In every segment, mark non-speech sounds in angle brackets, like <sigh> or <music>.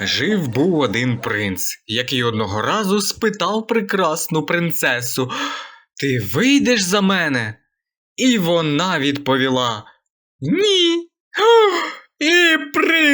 Жив був один принц, який одного разу спитав прекрасну принцесу: Ти вийдеш за мене? І вона відповіла: Ні.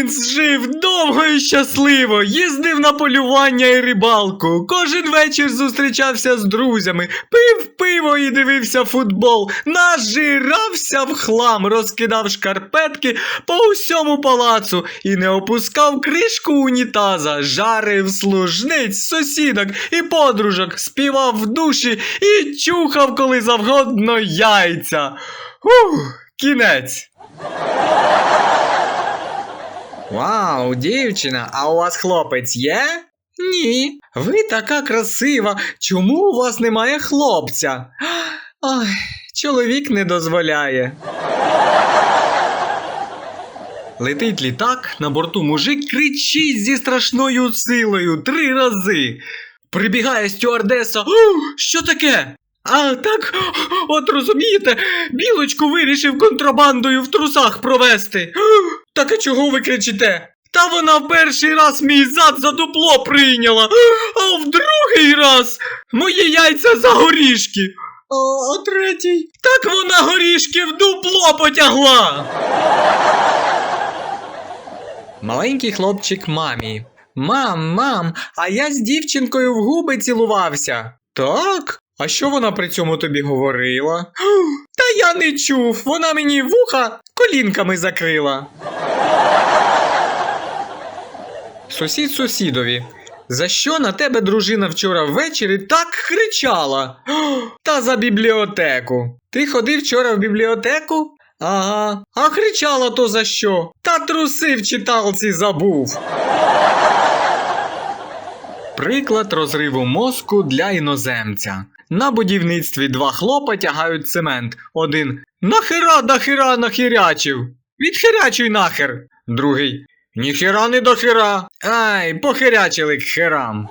Принц жив довго і щасливо, їздив на полювання і рибалку, кожен вечір зустрічався з друзями, пив пиво і дивився футбол, нажирався в хлам, розкидав шкарпетки по усьому палацу і не опускав кришку унітаза, жарив служниць, сусідок і подружок, співав в душі і чухав коли завгодно яйця. Ух, кінець. Вау, дівчина, а у вас хлопець є? Ні. Ви така красива. Чому у вас немає хлопця? Ой, чоловік не дозволяє. Летить літак, на борту мужик кричить зі страшною силою три рази. Прибігає стюардеса. «О, Що таке? А так, от розумієте, білочку вирішив контрабандою в трусах провести. Так а чого ви кричите? Та вона в перший раз мій зад за дупло прийняла, а в другий раз мої яйця за горішки. А, а третій? Так вона горішки в дупло потягла. Маленький хлопчик мамі. Мам, мам, а я з дівчинкою в губи цілувався. Так? А що вона при цьому тобі говорила? Та я не чув, вона мені вуха колінками закрила. Сусід сусідові. За що на тебе дружина вчора ввечері так кричала? <gasps> Та за бібліотеку. Ти ходив вчора в бібліотеку? Ага. А кричала то за що? Та труси в читалці забув. <laughs> Приклад розриву мозку для іноземця. На будівництві два хлопа тягають цемент. Один нахера дохера нахерячив. Відхерячуй нахер. Другий Ніхера не дохера. Ай, похирячили к херам.